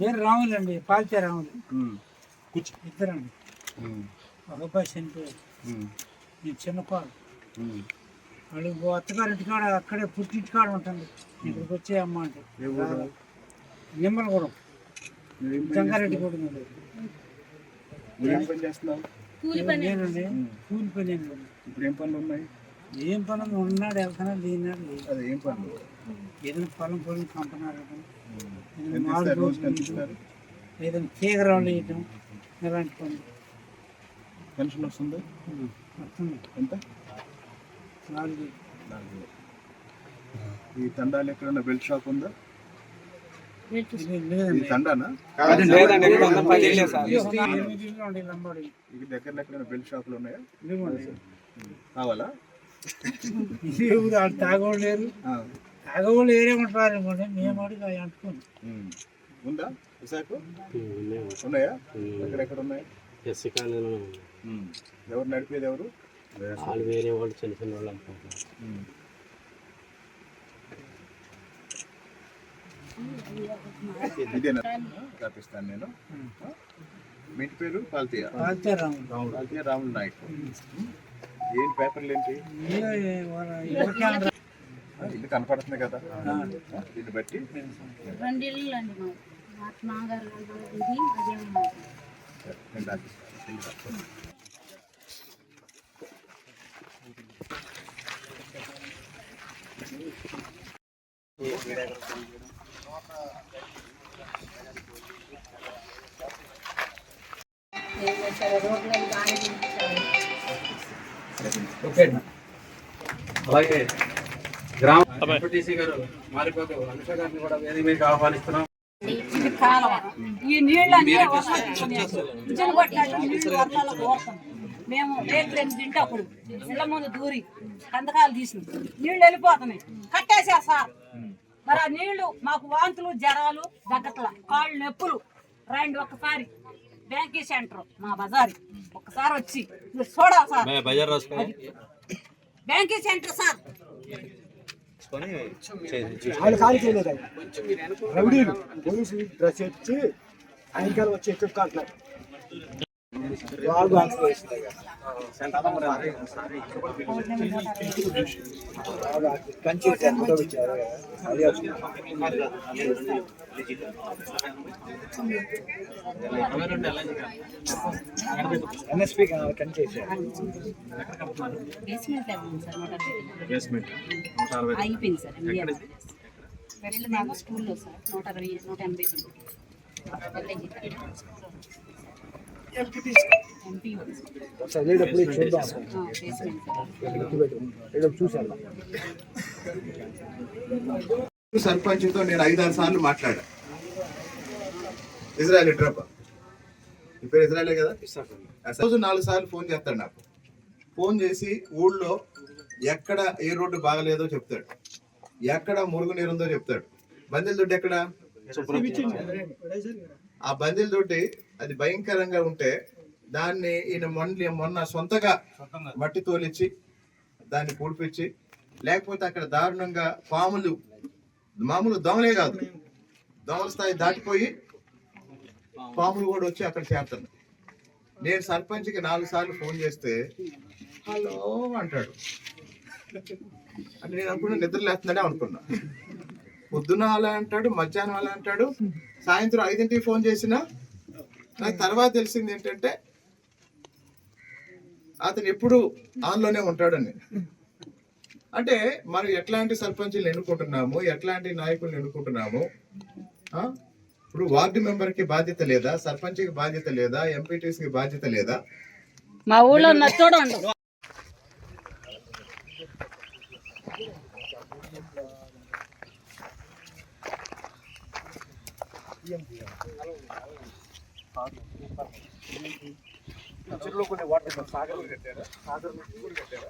పేరు రాములు అండి పాల్చే రాములు ఇద్దరండి. ఒక అబ్బాయి చనిపోయాడు నేను చిన్న పాలు వాళ్ళు ఓ అత్తగారింటి కాడ అక్కడే పుట్టింటి కాడ ఉంటుంది ఇక్కడికి వచ్చే అమ్మ అంటే. నిమ్మలగూడెం. జంగారెడ్డి నేనండి కూలి పని అండి. ఇప్పుడు ఏం పనులు ఉన్నాయి? ఏం పని ఉంది? ఉన్నాడు వెళ్తానా లేనాడు. అదే ఏం పనులు? ఏదైనా పొలం పొలం ఇస్తారు ఏదైనా తీగరాళ్ళు వేయటం ఇలాంటి పనులు. పెన్షన్ వస్తుంది? వస్తుంది. ఎంత? నాలుగు. నాలుగు. ఈ తండాలు ఎక్కడన్నా బెల్ట్ షాప్ ఉందా? తండానా? పని దగ్గర ఎక్కడైనా బెల్ట్ షాపులు ఉన్నాయా? కావాలా? ఇది ఎవరు వాళ్ళు తాగోళ్ళు లేరు. ఆ. తాగోళ్ళు ఏరే ఉంటారు అనుకోండి మేము అడిగి అవి అంటుకోండి. ఉందా? విశాఖ ఉన్నాయా. ఎక్కడెక్కడ ఉన్నాయి? ఎస్సీ కాలనీలో. ఎవరు నడిపేది ఎవరు? వాళ్ళు వేరే వాళ్ళు చిన్న చిన్న వాళ్ళు అనుకుంటున్నారు. ఇదేనా? నేను? మీ ఇంటి పేరు? పాల్తీయ? పాల్చే రాములు పాల్తీయ రాములు నాయక్ ఏంటి పేపర్లు ఏంటి? ఇల్లు కనపడుతుంది కదా. దీన్ని బట్టి. రెండు అండి మాగారు ఇది అదే ఇల్లు బాగా చేయించారు. ఓకే అలాగే గ్రామ ఎంపీటీసీ గారు మారిపోతే అనుష గారిని కూడా వేదిక మీదకి ఆహ్వానిస్తున్నాం. ఇది ఈ నీళ్ళు మేము రేట్లు ఎనిమిది తింటే అప్పుడు ఇళ్ళ ముందు దూరి కందకాలు తీసి నీళ్ళు వెళ్ళిపోతున్నాయి. కట్టేసా సార్. మరి ఆ నీళ్ళు మాకు వాంతులు జ్వరాలు దగ్గట్ల కాళ్ళు నొప్పులు. రండి ఒక్కసారి. బ్యాంకీ సెంటర్ మా బజారి. ఒక్కసారి వచ్చి మీరు చూడాలి సార్. బజార్ బ్యాంకీ సెంటర్ సార్. ఆయన ఖాళీ చేయలేదు ఆయన. రౌడీలు. పోలీసు డ్రెస్ ఇచ్చి సాయంకాలం వచ్చి ఎక్కువ కాట్లేదు వాళ్ళు ఆన్సర్ చేస్తున్నారు కంచి అది ఎన్ఎస్పి కంచి బేస్మెంట్ అయిపోయింది సార్ వెళ్ళి మేము స్కూల్లో సార్ నూట అరవై నూట ఎనభై ఎంపీ ఒకసారి చూద్దాం చూసాను సర్పంచ్తో నేను ఐదారు సార్లు మాట్లాడా. Israel drip. ఇప్పుడు ఇజ్రాయలే కదా? రోజు నాలుగు సార్లు ఫోన్ చేస్తాడు నాకు. ఫోన్ చేసి ఊళ్ళో ఎక్కడ ఏ రోడ్డు బాగలేదో చెప్తాడు. ఎక్కడ మురుగునీరు ఉందో చెప్తాడు. బందెల దొడ్డు ఎక్కడ? ఆ బందిల దొడ్డి అది భయంకరంగా ఉంటే దాన్ని ఈయన మొన్న మొన్న సొంతగా మట్టి తోలిచ్చి దాన్ని పూడిపించి లేకపోతే అక్కడ దారుణంగా పాములు మామూలు దోమలే కాదు. దోమల స్థాయి దాటిపోయి పాములు కూడా వచ్చి అక్కడ చేరుతున్నాయి నేను సర్పంచ్కి నాలుగు సార్లు ఫోన్ చేస్తే హలో అంటాడు. అంటే నేను అనుకున్నా నిద్ర లేస్తుందనే అనుకున్నా. పొద్దున అలా అంటాడు మధ్యాహ్నం అలా అంటాడు. సాయంత్రం ఐదింటికి ఫోన్ చేసినా నాకు తర్వాత తెలిసింది ఏంటంటే అతను ఎప్పుడు ఆన్లోనే ఉంటాడని. అంటే మనం ఎట్లాంటి సర్పంచులు ఎన్నుకుంటున్నాము ఎట్లాంటి నాయకులను ఎన్నుకుంటున్నాము ఇప్పుడు వార్డు మెంబర్కి బాధ్యత లేదా సర్పంచ్కి బాధ్యత లేదా ఎంపీటీసీకి బాధ్యత లేదా? మా ఊళ్ళో చూడండి. ఉండవు చెరువులో కొన్ని వాటర్ సాగర్ కట్టారా సాగర్ కూడా కట్టారా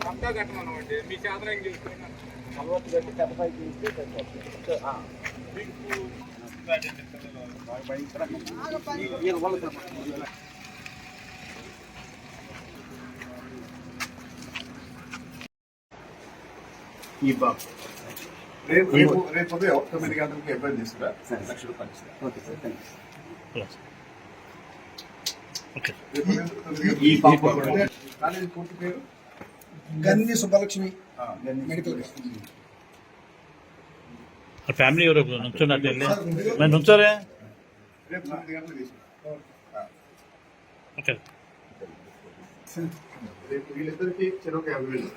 అది కూడా కట్టారు కూర్చింది ఏముంది ఏం ఈ బాబు. రేపు రేపు రేపు ఉదయం తొమ్మిది గంటలకు తీసుకురా లక్ష రూపాయలు ఈ పాప కాలేజీ పూర్తి పేరు? గంది సుబ్బలక్ష్మి ఆ, గన్ని. మెడికల్ ఫ్యామిలీ ఎవరు నుంచున్నట్టు వెళ్ళి మరి నుంచోరే? ఓకే. రేపు వీళ్ళిద్దరికి చెరొక యాభై వేలు.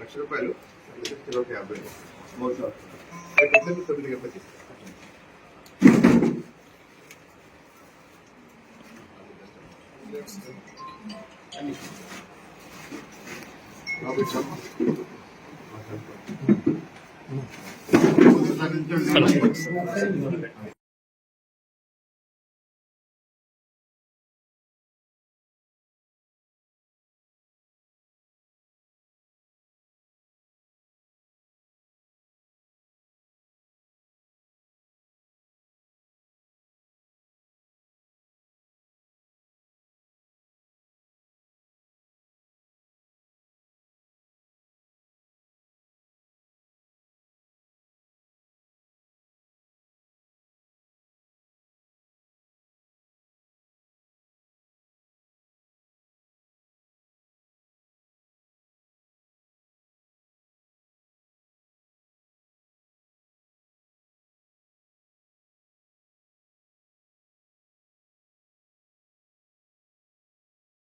లక్ష రూపాయలు చెరొక యాభై వేలు. మూడు. రేపు తొమ్మిది గంటలకి. ラブちゃんは?